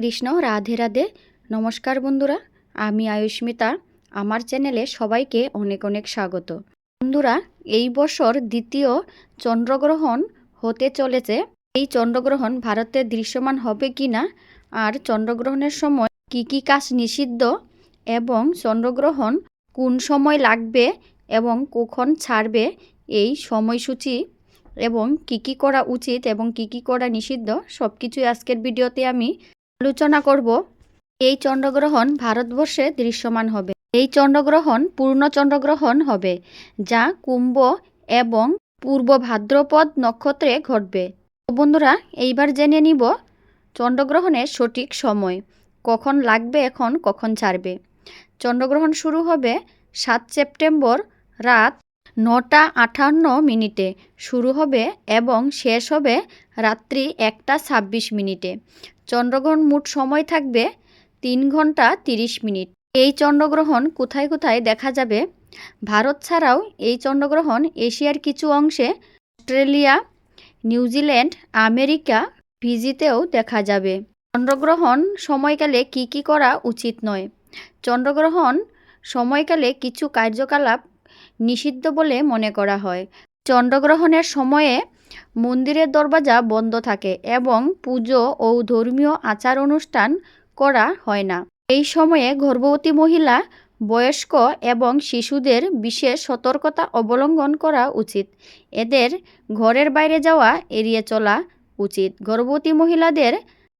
কৃষ্ণ, রাধে রাধে। নমস্কার বন্ধুরা, আমি আয়ুস্মিতা। আমার চ্যানেলে সবাইকে অনেক অনেক স্বাগত। বন্ধুরা, এই বছর দ্বিতীয় চন্দ্রগ্রহণ হতে চলেছে। এই চন্দ্রগ্রহণ ভারতে দৃশ্যমান হবে কি না আর চন্দ্রগ্রহণের সময় কি কি কাজ নিষিদ্ধ এবং চন্দ্রগ্রহণ কোন সময় লাগবে এবং কখন ছাড়বে এই সময়সূচি এবং কি কি করা উচিত এবং কি কি করা নিষিদ্ধ সব কিছুই আজকের ভিডিওতে আমি আলোচনা করব, এই চন্দ্রগ্রহণ ভারতবর্ষে দৃশ্যমান হবে। এই চন্দ্রগ্রহণ পূর্ণ চন্দ্রগ্রহণ হবে, যা কুম্ভ এবং পূর্ব ভাদ্রপদ নক্ষত্রে ঘটবে। বন্ধুরা, এইবার জেনে নিব চন্দ্রগ্রহণের সঠিক সময়। কখন লাগবে, এখন কখন ছাড়বে? চন্দ্রগ্রহণ শুরু হবে সাত সেপ্টেম্বর রাত নটা আটান্ন মিনিটে, শুরু হবে এবং শেষ হবে রাত্রি একটা ছাব্বিশ মিনিটে। চন্দ্রগ্রহণ মোট সময় থাকবে তিন ঘণ্টা তিরিশ মিনিট। এই চন্দ্রগ্রহণ কোথায় কোথায় দেখা যাবে? ভারত ছাড়াও এই চন্দ্রগ্রহণ এশিয়ার কিছু অংশে, অস্ট্রেলিয়া নিউজিল্যান্ড আমেরিকা ফিজিতেও দেখা যাবে। চন্দ্রগ্রহণ সময়কালে কি কি করা উচিত নয়? চন্দ্রগ্রহণ সময়কালে কিছু কার্যকলাপ নিষিদ্ধ বলে মনে করা হয়। চন্দ্রগ্রহণের সময়ে মন্দিরের দরজা বন্ধ থাকে এবং পুজো ও ধর্মীয় আচার অনুষ্ঠান করা হয় না। এই সময়ে গর্ভবতী মহিলা, বয়স্ক এবং শিশুদের বিশেষ সতর্কতা অবলম্বন করা উচিত। এদের ঘরের বাইরে যাওয়া এড়িয়ে চলা উচিত। গর্ভবতী মহিলাদের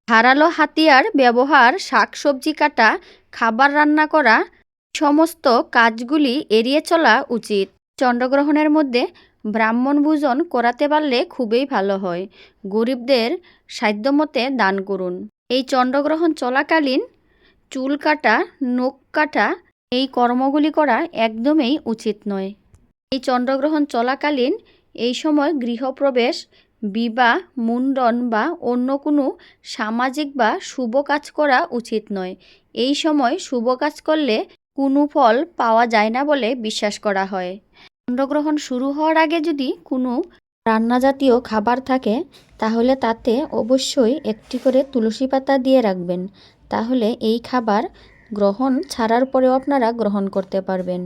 ধারালো হাতিয়ার ব্যবহার, শাকসবজি কাটা, খাবার রান্না করা সমস্ত কাজগুলি এড়িয়ে চলা উচিত। চন্দ্রগ্রহণের মধ্যে ব্রাহ্মণ ভোজন করাতে পারলে খুবই ভালো হয়। গরিবদের সাধ্যমতে দান করুন। এই চন্দ্রগ্রহণ চলাকালীন চুল কাটা, নখ কাটা এই কর্মগুলি করা একদমই উচিত নয়। এই চন্দ্রগ্রহণ চলাকালীন এই সময় গৃহপ্রবেশ, বিবাহ মুন্ডন বা অন্য কোনো সামাজিক বা শুভ কাজ করা উচিত নয়। এই সময় শুভ কাজ করলে কোনো ফল পাওয়া যায় না বলে বিশ্বাস করা হয়। চন্দ্রগ্রহণ শুরু হওয়ার আগে যদি কোনো রান্না জাতীয় খাবার থাকে, তাহলে তাতে অবশ্যই একটি করে তুলসী পাতা দিয়ে রাখবেন। তাহলে এই খাবার গ্রহণ ছাড়ার পরেও আপনারা গ্রহণ করতে পারবেন।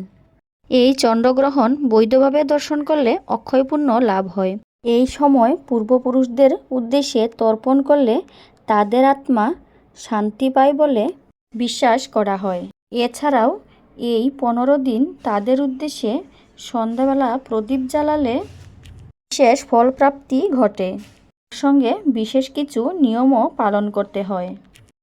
এই চন্দ্রগ্রহণ বৈধভাবে দর্শন করলে অক্ষয়পূর্ণ লাভ হয়। এই সময় পূর্বপুরুষদের উদ্দেশ্যে তর্পণ করলে তাদের আত্মা শান্তি পায় বলে বিশ্বাস করা হয়। এছাড়াও, এই পনেরো দিন তাদের উদ্দেশ্যে সন্ধ্যাবেলা প্রদীপ জ্বালালে বিশেষ ফলপ্রাপ্তি ঘটে। সঙ্গে বিশেষ কিছু নিয়মও পালন করতে হয়।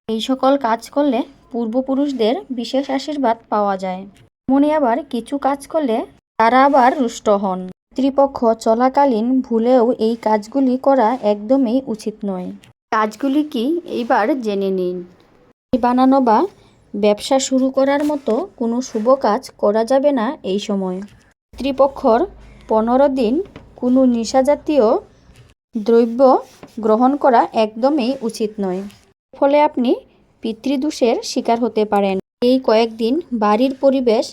এই সকল কাজ করলে পূর্বপুরুষদের বিশেষ আশীর্বাদ পাওয়া যায়। মনে আবার কিছু কাজ করলে তারা আবার রুষ্ট হন। কর্তৃপক্ষ চলাকালীন ভুলেও এই কাজগুলি করা একদমই উচিত নয়। কাজগুলি কি? এইবার জেনে নিন। বানানো বা ব্যবসা শুরু করার মতো কোনো শুভ কাজ করা যাবে না এই সময়। কর্তৃপক্ষর পনেরো দিন কোনো নেশাজাতীয় দ্রব্য গ্রহণ করা একদমই উচিত নয়। ফলে আপনি পিতৃদোষের শিকার হতে পারেন। এই কয়েকদিন বাড়ির পরিবেশ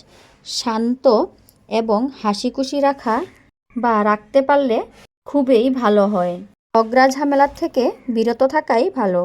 শান্ত এবং হাসি খুশি রাখা বা রাখতে পারলে খুবই ভালো হয়। ঝগড়া ঝামেলার থেকে বিরত থাকাই ভালো।